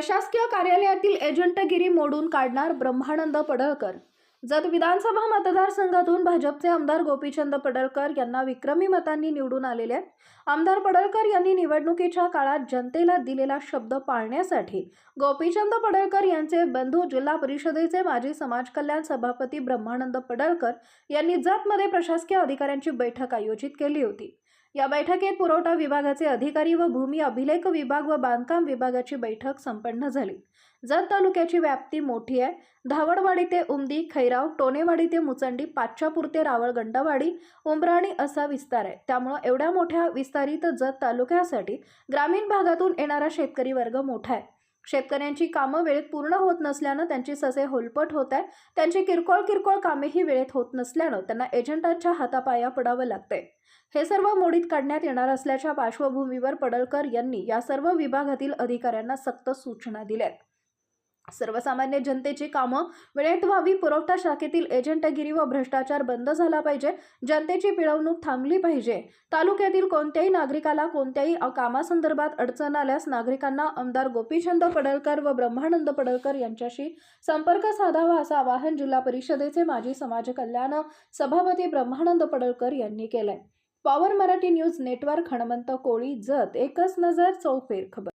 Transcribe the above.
प्रशासकीय कार्यालयातील एजंटगिरी मोडून काढणार ब्रह्मानंद पडळकर जत विधानसभा मतदारसंघातून भाजपचे आमदार गोपीचंद पडळकर यांना विक्रमी मतांनी निवडून आलेले आहेत. आमदार पडळकर यांनी निवडणुकीच्या काळात जनतेला दिलेला शब्द पाळण्यासाठी गोपीचंद पडळकर यांचे बंधू जिल्हा परिषदेचे माजी समाज कल्याण सभापती ब्रह्मानंद पडळकर यांनी जतमध्ये प्रशासकीय अधिकाऱ्यांची बैठक आयोजित केली होती या बैठकीत पुरवठा विभागाचे अधिकारी व भूमी अभिलेख विभाग व बांधकाम विभागाची बैठक संपन्न झाली. जत तालुक्याची व्याप्ती मोठी आहे. धावडवाडी ते उमदी खैराव टोनेवाडी ते मुचंडी पाच्यापूर ते रावळगंडावाडी उमराणी उंबराणी असा विस्तार आहे. त्यामुळं एवढ्या मोठ्या विस्तारित जत तालुक्यासाठी ग्रामीण भागातून येणारा शेतकरी वर्ग मोठा आहे. शेतकऱ्यांची कामं वेळेत पूर्ण होत नसल्यानं त्यांची ससे होलपट होत आहे त्यांची किरकोळ किरकोळ कामेही वेळेत होत नसल्यानं त्यांना एजंटांच्या हातापाया पडावं लागतंय. हे सर्व मोडीत काढण्यात येणार असल्याच्या पार्श्वभूमीवर पडळकर यांनी या सर्व विभागातील अधिकाऱ्यांना सक्त सूचना दिल्यात. सर्वसामान्य जनतेची कामं वेळेत व्हावी. पुरवठा शाखेतील एजंटगिरी व भ्रष्टाचार बंद झाला पाहिजे. जनतेची पिळवणूक थांबली पाहिजे. तालुक्यातील कोणत्याही नागरिकाला कोणत्याही कामासंदर्भात अडचण आल्यास नागरिकांना आमदार गोपीचंद पडळकर व ब्रह्मानंद पडळकर यांच्याशी संपर्क साधावा असं आवाहन जिल्हा परिषदेचे माजी समाज कल्याण सभापती ब्रह्मानंद पडळकर यांनी केलंय. Power Marathi news network Hanmant Koli Jat. एकच नजर चौफेर खबर.